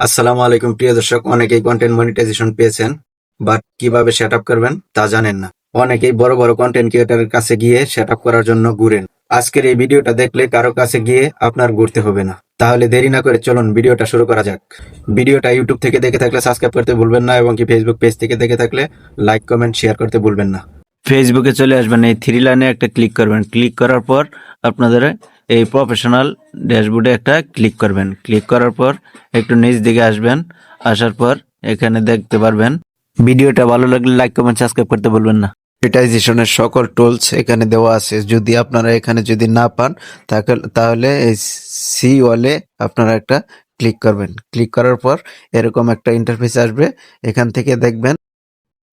আসসালামু আলাইকুম, প্রিয় দর্শক। অনেকেই কন্টেন্ট মনিটাইজেশন পেয়েছেন বাট কীভাবে সেট আপ করবেন তা জানেন না। অনেকেই বড় বড় কন্টেন্ট ক্রিয়েটারের কাছে গিয়ে সেট আপ করার জন্য ঘুরেন। আজকের এই ভিডিওটা দেখলে কারও কাছে গিয়ে আপনার ঘুরতে হবে না। তাহলে দেরি না করে চলুন ভিডিওটা শুরু করা যাক। ভিডিওটা ইউটিউব থেকে দেখে থাকলে সাবস্ক্রাইব করতে ভুলবেন না এবং কি ফেসবুক পেজ থেকে দেখে থাকলে লাইক কমেন্ট শেয়ার করতে ভুলবেন না। ফেসবুকে চলে আসবেন, এই থ্রি লাইনে একটা ক্লিক করবেন। ক্লিক করার পর আপনাদের এই প্রফেশনাল ড্যাশবোর্ডে একটা ক্লিক করবেন। ক্লিক করার পর একটু নিচ দিকে আসবেন। আসার পর এখানে দেখতে পারবেন। ভিডিওটা ভালো লাগলে লাইক কমেন্ট সাবস্ক্রাইব করতে বলবেন না। মনিটাইজেশনের সকল টুলস এখানে দেওয়া আছে। যদি আপনারা এখানে যদি না পান তাহলে এই সি ওয়ালে আপনারা একটা ক্লিক করবেন। ক্লিক করার পর এরকম একটা ইন্টারফেস আসবে। এখান থেকে দেখবেন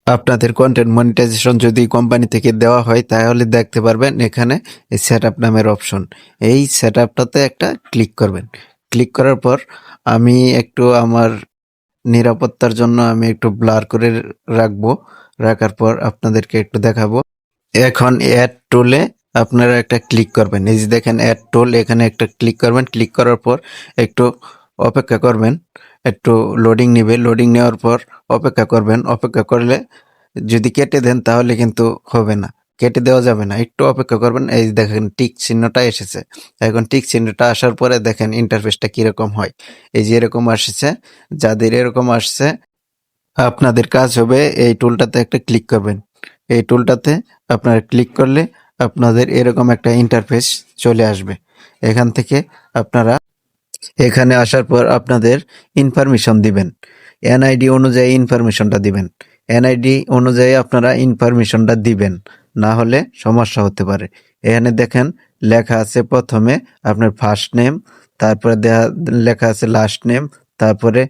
আপনাদের কন্টেন্ট মনিটাইজেশন যদি কোম্পানি থেকে দেওয়া হয়, তাহলে দেখতে পারবেন এখানে সেট আপ নামের অপশন এই সেট আপটাতে একটা ক্লিক করবেন। ক্লিক করার পর আমি একটু আমার নিরাপত্তার জন্য আমি একটু ব্লার করে রাখব। রাখার পর আপনাদেরকে একটু দেখাবো। এখন অ্যাড টুলে আপনারা একটা ক্লিক করবেন। এই যে দেখেন অ্যাড টুল এখানে একটা ক্লিক করবেন। ক্লিক করার পর একটু অপেক্ষা করবেন। একটু লোডিং নেবে। লোডিং নেওয়ার পর অপেক্ষা করবেন। অপেক্ষা করলে যদি কেটে দেন তাহলে কিন্তু হবে না। কেটে দেওয়া যাবে না। একটু অপেক্ষা করবেন। এই দেখেন টিক চিহ্নটা এসেছে। এখন টিক চিহ্নটা আসার পরে দেখেন ইন্টারফেসটা কীরকম হয়। এই যে এরকম আসছে। যাদের এরকম আসছে, আপনাদের কাজ হবে এই টুলটাতে একটা ক্লিক করবেন। এই টুলটাতে আপনারা ক্লিক করলে আপনাদের এরকম একটা ইন্টারফেস চলে আসবে। এখান থেকে আপনারা এখানে আসার পর আপনাদের ইনফরমেশন দিবেন। এনআইডি অনুযায়ী ইনফরমেশনটা দিবেন। এনআইডি অনুযায়ী আপনারা ইনফরমেশনটা দিবেন। না হলে সমস্যা হতে পারে। এখানে দেখেন, লেখা আছে প্রথমে আপনার ফার্স্ট নেম তারপরে দেয়া, লেখা আছে লাস্ট নেম তারপরে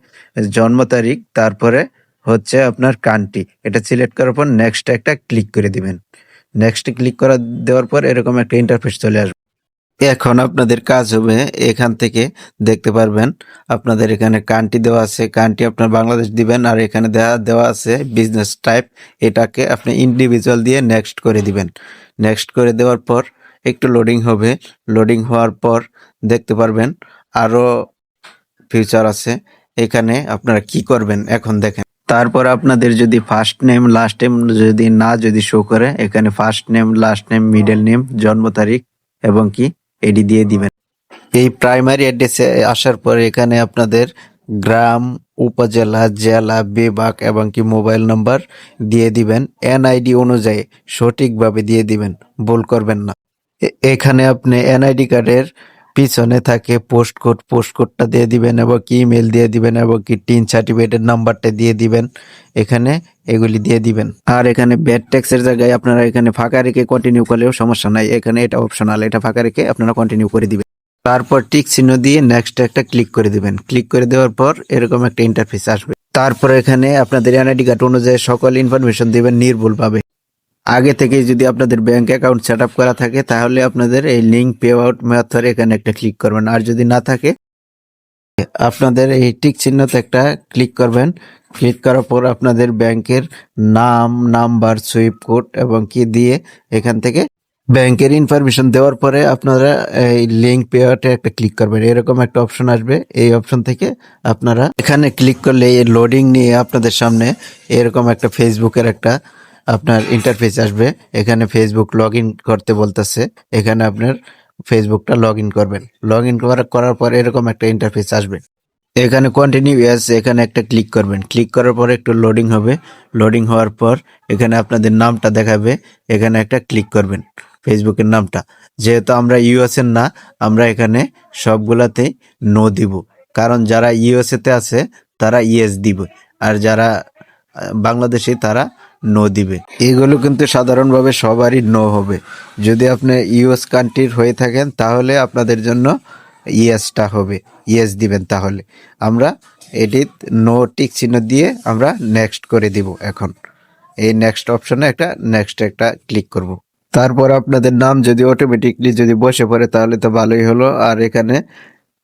জন্ম তারিখ, তারপরে হচ্ছে আপনার কান্ট্রি এটা সিলেক্ট করার পর নেক্সট একটা ক্লিক করে দিবেন। নেক্সট ক্লিক করা, দেওয়ার পর এরকম একটা ইন্টারফেস চলে আসবে। এখন আপনাদের কাজ হবে এখান থেকে দেখতে পারবেন। আপনাদের এখানে কান্ট্রি দেওয়া আছে, কান্ট্রি আপনার বাংলাদেশ দিবেন আর এখানে দেওয়া দেওয়া আছে বিজনেস টাইপ এটাকে আপনি ইন্ডিভিজুয়াল দিয়ে নেক্সট করে দিবেন। নেক্সট করে দেওয়ার পর একটু লোডিং হবে। লোডিং হওয়ার পর দেখতে পারবেন আরও ফিউচার আছে। এখানে আপনারা কি করবেন এখন দেখেন। তারপর আপনাদের যদি ফার্স্ট নেম লাস্ট নেম যদি না যদি শো করে, এখানে first name last name middle name জন্ম তারিখ এবং কি? এডি দিয়ে দিবেন। এই প্রাইমারি অ্যাড্রেসে আসার পর এখানে আপনাদের গ্রাম, উপজেলা, জেলা, বিভাগ এবং কি মোবাইল নাম্বার দিয়ে দিবেন। এনআইডি অনুযায়ী সঠিকভাবে দিয়ে দিবেন, ভুল করবেন না। এখানে আপনি এনআইডি কার্ডের পিছনে থাকে পোস্ট কোড পোস্ট কোডটা দিয়ে দিবেন এবং কি ইমেল দিয়ে দিবেন এবং কি টিন সার্টিফিকেটের নাম্বারটা দিয়ে দিবেন। এখানে এগুলি দিয়ে দিবেন। আর এখানে ব্যাড ট্যাক্সের জায়গায় আপনারা এখানে ফাঁকা রেখে কন্টিনিউ করলেও সমস্যা নাই। এখানে এটা অপশনাল এটা ফাঁকা রেখে আপনারা কন্টিনিউ করে দিবেন। তারপর টিক চিহ্ন দিয়ে নেক্সট একটা ক্লিক করে দিবেন। ক্লিক করে দেওয়ার পর এরকম একটা ইন্টারফেস আসবে। তারপর এখানে আপনাদের এনআইডি কার্ড অনুযায়ী সকল ইনফরমেশন দিবেন, নির্ভুলভাবে। আগে থেকে যদি আপনাদের ব্যাংক অ্যাকাউন্ট সেট করা থাকে, তাহলে আপনাদের এই লিঙ্ক পে আউট মেথড এখানে একটা ক্লিক করবেন। আর যদি না থাকে, আপনাদের এই টিক চিহ্নতে একটা ক্লিক করবেন। ক্লিক করার পর আপনাদের ব্যাংকের নাম নাম্বার সুইপ কোড এবং কি দিয়ে এখান থেকে ব্যাংকের ইনফরমেশন দেওয়ার পরে আপনারা এই লিঙ্ক পে আউটে একটা ক্লিক করবেন। এরকম একটা অপশন আসবে। এই অপশন থেকে আপনারা এখানে ক্লিক করলে এই লোডিং নিয়ে আপনাদের সামনে এরকম একটা ফেসবুকের একটা আপনার ইন্টারফেস আসবে। এখানে ফেসবুক লগ করতে বলতেছে। এখানে আপনার ফেসবুকটা লগ ইন করবেন। লগ ইন করার পর এরকম একটা ইন্টারফেস আসবে। এখানে কন্টিনিউ ইয়াস এখানে একটা ক্লিক করবেন। ক্লিক করার পর একটু লোডিং হবে। লোডিং হওয়ার পর এখানে আপনাদের নামটা দেখাবে। এখানে একটা ক্লিক করবেন ফেসবুকের নামটা। যেহেতু আমরা ইউএস এর না, আমরা এখানে সবগুলাতে নো দিব। কারণ যারা ইউএসএতে আছে, তারা ইয়েস দিবে। আর যারা বাংলাদেশি, তারা নো দিবে। এগুলো কিন্তু সাধারণভাবে সবারই নো হবে। যদি আপনি ইউএস কান্ট্রির হয়ে থাকেন, তাহলে আপনাদের জন্য ইয়েসটা হবে। ইয়েস দিবেন তাহলে। আমরা এডিট নো টিক চিহ্ন দিয়ে আমরা নেক্সট করে দিব এখন। এই নেক্সট অপশনে একটা নেক্সট একটা ক্লিক করব। তারপর আপনাদের নাম যদি অটোমেটিকলি যদি বসে পড়ে, তাহলে তো ভালোই হলো। আর এখানে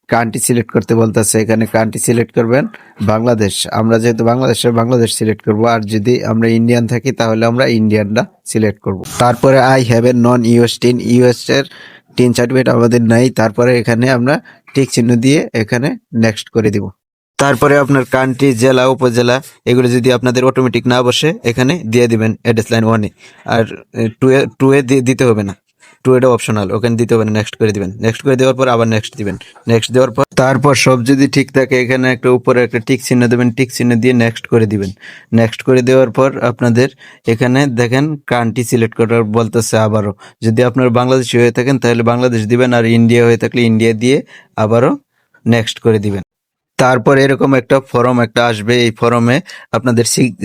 কান্ট্রি সিলেক্ট করতে বলতেছে, এখানে কান্ট্রি সিলেক্ট করবেন বাংলাদেশ। আমরা যেহেতু বাংলাদেশের বাংলাদেশ সিলেক্ট করব, আর যদি আমরা ইন্ডিয়ান থাকি, তাহলে আমরা ইন্ডিয়ানটা সিলেক্ট করব। তারপরে I have a non US TIN US এর টিন সার্টিফিকেট আমাদের নাই, তারপরে এখানে আমরা টিক চিহ্ন দিয়ে এখানে নেক্সট করে দিব। তারপরে আপনার কান্ট্রি জেলা, উপজেলা, এগুলো যদি আপনাদের অটোমেটিক না বসে, এখানে দিয়ে দিবেন অ্যাড্রেস লাইন ওয়ানে আর টু এ টু এ দিতে হবে না। টু এটা অপশনাল ওখানে দিতে পারেন নেক্সট করে দিবেন। নেক্সট করে দেওয়ার পর আবার নেক্সট দিবেন। নেক্সট দেওয়ার পর তারপর সব যদি ঠিক থাকে, এখানে একটা উপরে একটা টিক চিহ্ন দেবেন টিক চিহ্ন দিয়ে নেক্সট করে দিবেন। নেক্সট করে দেওয়ার পর আপনাদের এখানে দেখেন কান্ট্রি সিলেক্ট করার বলতেছে আবারও। যদি আপনার বাংলাদেশি হয়ে থাকেন, তাহলে বাংলাদেশ দিবেন, আর ইন্ডিয়া হয়ে থাকলে ইন্ডিয়া দিয়ে আবারও নেক্সট করে দিবেন। তারপর এরকম একটা ফর্ম একটা আসবে, এই ফর্মে আপনাদের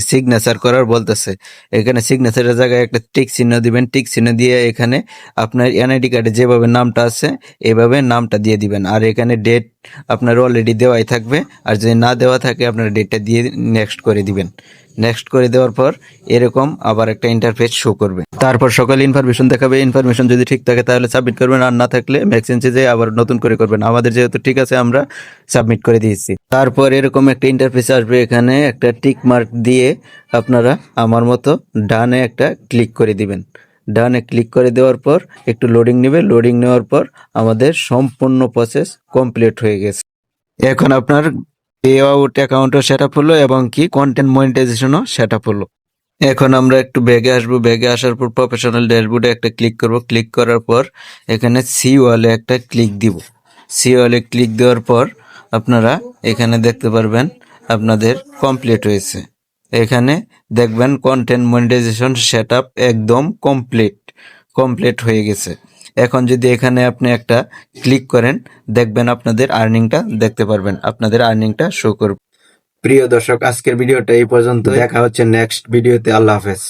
সিগনেচার করার বলতেছে। এখানে সিগনেচারের জায়গায় একটা টিক চিহ্ন দিবেন। টিক চিহ্ন দিয়ে এখানে আপনার এনআইডি কার্ডে যেভাবে নামটা আছে, এভাবে নামটা দিয়ে দিবেন। আর এখানে ডেট আপনার অলরেডি দেওয়াই থাকবে। আর যদি না দেওয়া থাকে, আপনার ডেটটা দিয়ে নেক্সট করে দিবেন। নেক্সট করে দেওয়ার পর এরকম আবার একটা ইন্টারফেস শো করবে। তারপর সকালে ইনফরমেশন দেখাবে। ইনফরমেশন যদি ঠিক থাকে, তাহলে সাবমিট করবেন। আর না থাকলে ম্যাক্সেন্সে যে আবার নতুন করে করবেন। আমাদের যেহেতু ঠিক আছে, আমরা সাবমিট করে দিয়েছি। তারপর এরকম একটা ইন্টারফেস আসবে এখানে। একটা টিক মার্ক দিয়ে আপনারা আমার মতো ডানে একটা ক্লিক করে দিবেন। ডানে ক্লিক করে দেওয়ার পর একটু লোডিং নেবে। লোডিং নেওয়ার পর আমাদের সম্পূর্ণ প্রসেস কমপ্লিট হয়ে গেছে। এখন আপনার পে আউট অ্যাকাউন্টও সেট আপ হলো এবং কি কন্টেন্ট মনিটাইজেশনও সেট আপ হলো। এখন আমরা একটু ব্যাগে আসব। ব্যাগে আসার পর প্রফেশনাল ড্যাশবোর্ডে একটা ক্লিক করব। ক্লিক করার পর এখানে সি ওয়ালে একটা ক্লিক দিব। সি ওয়ালে ক্লিক দেওয়ার পর আপনারা এখানে দেখতে পারবেন আপনাদের কমপ্লিট হয়েছে। এখানে দেখবেন কন্টেন্ট মনিটাইজেশন সেট একদম কমপ্লিট কমপ্লিট হয়ে গেছে। এখন যদি এখানে আপনি একটা ক্লিক করেন, দেখবেন আপনাদের আর্নিংটা দেখতে পারবেন। আপনাদের আর্নিংটা শো করবে। প্রিয় দর্শক, আজকের ভিডিওটা এই পর্যন্ত দেখা হচ্ছে নেক্সট ভিডিওতে। আল্লাহ হাফেজ।